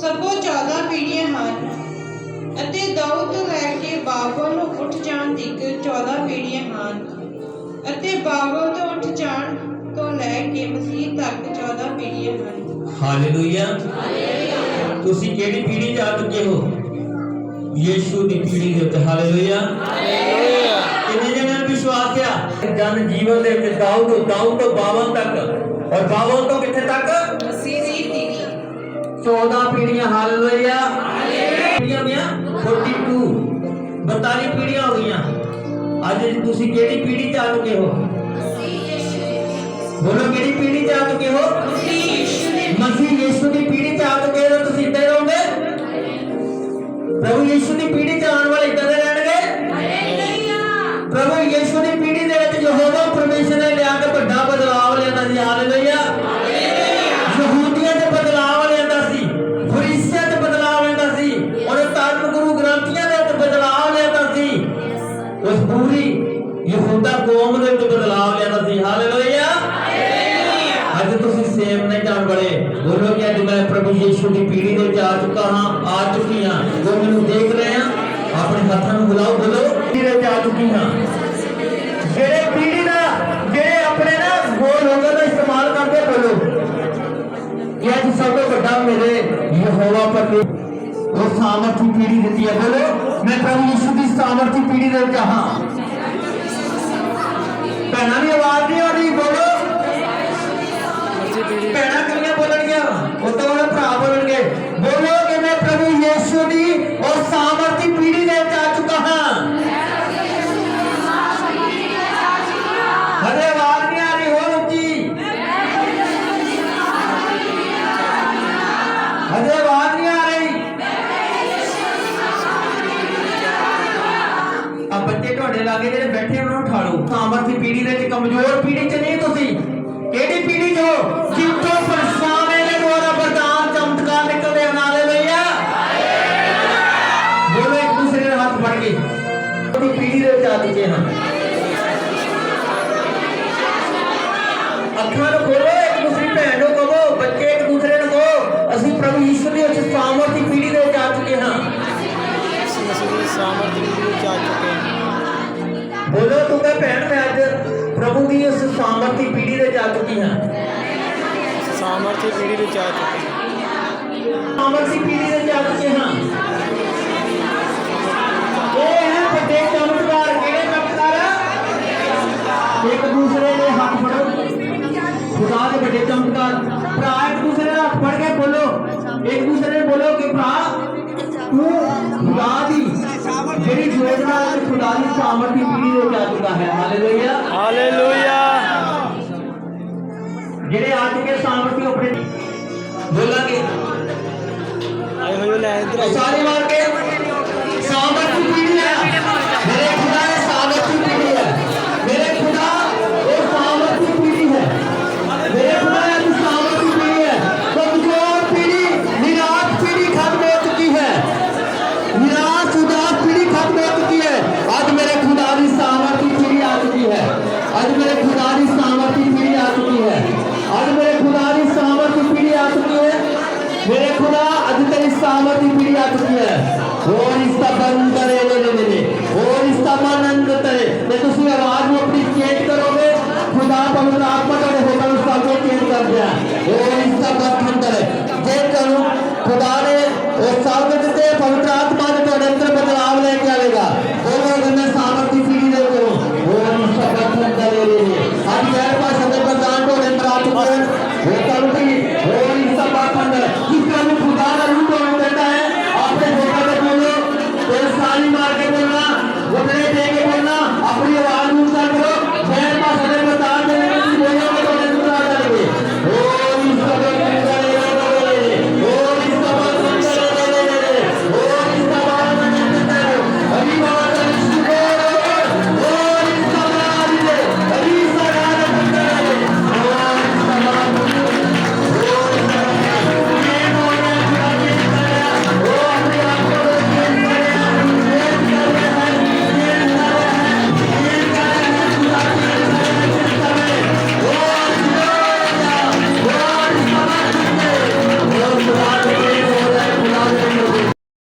ਸਭੋ 14 ਪੀੜ੍ਹੀਆਂ ਹਨ ਅਤੇ ਦਾਊਦ ਤੋਂ ਲੈ ਕੇ ਬਾਬਲ ਨੂੰ ਉੱਠ ਜਾਣ ਤੱਕ 14 ਪੀੜ੍ਹੀਆਂ ਹਨ ਅਤੇ ਬਾਬਲ ਤੋਂ ਉੱਠ ਜਾਣ ਤੋਂ ਲੈ ਕੇ ਮਸੀਹ ਤੱਕ 14 ਪੀੜ੍ਹੀਆਂ ਹਨ। ਹਾਲੇਲੂਇਆ ਤੁਸੀਂ ਕਿਹੜੀ ਪੀੜ੍ਹੀ ਆ ਚੁੱਕੇ ਹੋ? ਯੀਸ਼ੂ ਦੀ ਪੀੜ੍ਹੀ ਦੇ ਉੱਤੇ। ਹਾਲੇਲੂਇਆ ਕਿੰਨੇ ਜਣਿਆਂ ਨੂੰ ਵਿਸ਼ਵਾਸ ਆ? ਜਨ ਜੀਵਨ ਦੇ ਵਿੱਚ ਦਾਊਦ ਦਾਊਦ ਤੋਂ ਬਾਵਨ ਤੱਕ। ਔਰ ਬਾਵਨ ਤੋਂ ਕਿੱਥੇ ਤੱਕ? ਮਸੀਹ ਪੀੜ੍ਹੀ 14 ਪੀੜ੍ਹੀਆਂ ਹਾਲੇਲੂਇਆ ਪੀੜ੍ਹੀਆਂ ਦੀਆਂ 42 42 ਪੀੜ੍ਹੀਆਂ ਹੋ ਗਈਆਂ। ਅੱਜ ਤੁਸੀਂ ਕਿਹੜੀ ਪੀੜ੍ਹੀ 'ਚ ਆ ਚੁੱਕੇ ਹੋ? ਬੋਲੋ ਕਿਹੜੀ ਪੀੜ੍ਹੀ 'ਚ ਆ ਚੁੱਕੇ ਹੋ? ਮਸੀਹ ਯੀਸ਼ੂ ਦੀ ਪੀੜ੍ਹੀ ਬੋਲੋ ਕਿ ਅੱਜ ਮੈਂ ਪ੍ਰਭੂ ਯੀਸ਼ੂ ਦੀ ਪੀੜੀ ਦੇ ਵਿੱਚ ਆ ਚੁੱਕਾ ਹਾਂ। ਆ ਚੁੱਕੀ ਹਾਂ। ਜੋ ਮੈਨੂੰ ਦੇਖ ਰਹੇ ਆ, ਆਪਣੇ ਹੱਥਾਂ ਨੂੰ ਬੁਲਾਓ, ਬੋਲੋ। ਪੀੜ੍ਹੀ ਦੇ ਆ ਚੁੱਕੀ ਹਾਂ। ਜਿਹੜੇ ਪੀੜ੍ਹੀ ਦਾ, ਜਿਹੜੇ ਆਪਣੇ ਨਾ ਗੋਲ ਹੋਗਾ ਦਾ ਇਸਤੇਮਾਲ ਕਰਦੇ ਬੋਲੋ। ਇਹ ਅੱਜ ਸਭ ਤੋਂ ਵੱਡਾ ਮੇਰੇ ਯਹੋਵਾ ਪਤੀ ਉਹ ਸਾਮਰਥੀ ਪੀੜ੍ਹੀ ਦਿੱਤੀ ਹੈ ਬੋਲੋ। ਮੈਂ ਪ੍ਰਭੂ ਯਿਸੂ ਦੀ ਸਾਮਰਥੀ ਪੀੜੀ ਦੇ ਵਿੱਚ ਹਾਂ। ਭੈਣਾਂ ਦੀ ਆਵਾਜ਼ ਨਹੀਂ ਆ ਰਹੀ, ਬੋਲੋ। ਭੈਣਾਂ ਤੋਂ ਬਾਅਦ ਭਰਾ ਬੋਲਣਗੇ ਬੋਲੋ ਕਿ ਮੈਂ ਪ੍ਰਭੂ ਯਿਸੂ ਦੀ ਉਹ ਸਾਮਰਥੀ ਪੀੜ੍ਹੀ ਦੇ ਵਿੱਚ ਆ ਚੁੱਕਾ ਹਾਂ ਹਰੇ ਆਵਾਜ਼ ਨਹੀਂ ਆ ਰਹੀ ਹੋਰ ਉੱਚੀ ਹਜੇ ਆਵਾਜ਼ ਨਹੀਂ ਆ ਰਹੀ ਆ ਬੱਚੇ ਤੁਹਾਡੇ ਲਾਗੇ ਜਿਹੜੇ ਬੈਠੇ ਉਹਨਾਂ ਨੂੰ ਉਠਾ ਲਓ ਸਾਮਰਥੀ ਪੀੜ੍ਹੀ ਦੇ ਵਿੱਚ ਉਹਦੀ ਪੀੜ੍ਹੀ ਦੇ ਵਿੱਚ ਆ ਚੁੱਕੇ ਹਾਂ। ਅੱਖਾਂ ਨੂੰ ਖੋਲੋ ਇੱਕ ਦੂਸਰੀ ਭੈਣ ਨੂੰ ਕਹੋ ਬੱਚੇ ਇੱਕ ਦੂਸਰੇ ਨੂੰ ਕਹੋ ਅਸੀਂ ਪ੍ਰਭੂ ਯਿਸੂ ਦੀ ਉਸ ਸਾਮਰਥੀ ਪੀੜ੍ਹੀ ਦੇ ਵਿੱਚ ਆ ਚੁੱਕੇ ਹਾਂ ਅਸੀਂ ਦੀ ਸਾਮਰਥ ਦੀ ਵਿੱਚ ਆ ਚੁੱਕੇ ਹਾਂ। ਬੋਲੋ ਤੂੰ ਕਹ ਭੈਣ ਮੈਂ ਅੱਜ ਪ੍ਰਭੂ ਦੀ ਉਸ ਸਾਮਰਥੀ ਪੀੜ੍ਹੀ ਦੇ ਵਿੱਚ ਆ ਚੁੱਕੀ ਹਾਂ। ਸਾਮਰਥੀ ਪੀੜ੍ਹੀ ਵਿੱਚ ਆ ਚੁੱਕੇ ਹਾਂ। ਸਾਮਰਥੀ ਪੀੜ੍ਹੀ ਦੇ ਵਿੱਚ ਆ ਚੁੱਕੇ ਹਾਂ। ਦੂਸਰੇ ਦਾ ਹੱਥ ਫੜ ਕੇ ਬੋਲੋ ਇੱਕ ਦੂਸਰੇ ਨੂੰ ਬੋਲੋ ਕਿ ਭਰਾ ਤੂੰ ਖੁਦਾ ਦੀ ਜਿਹੜੀ ਯੋਜਨਾ ਹੈ ਖੁਦਾ ਦੀ ਸਾਮਰਥੀ ਪੀੜ੍ਹੀ ਦੇ ਵਿੱਚ ਆ ਚੁੱਕਾ ਹੈ ਹਾਲੇਲੂਇਆ ਹਾਲੇਲੂਇਆ ਜਿਹੜੇ ਆ ਚੁੱਕੇ ਸਾਮਰਥੀ ਆਪਣੇ सामर्थ्य पीढ़ी आ चुकी है और इसका बंद करे ले ले ले ले और इसका मन अंदर करे मैं तुसी आवाज में अपनी चेंज करोगे खुदा पवित्र आत्मा का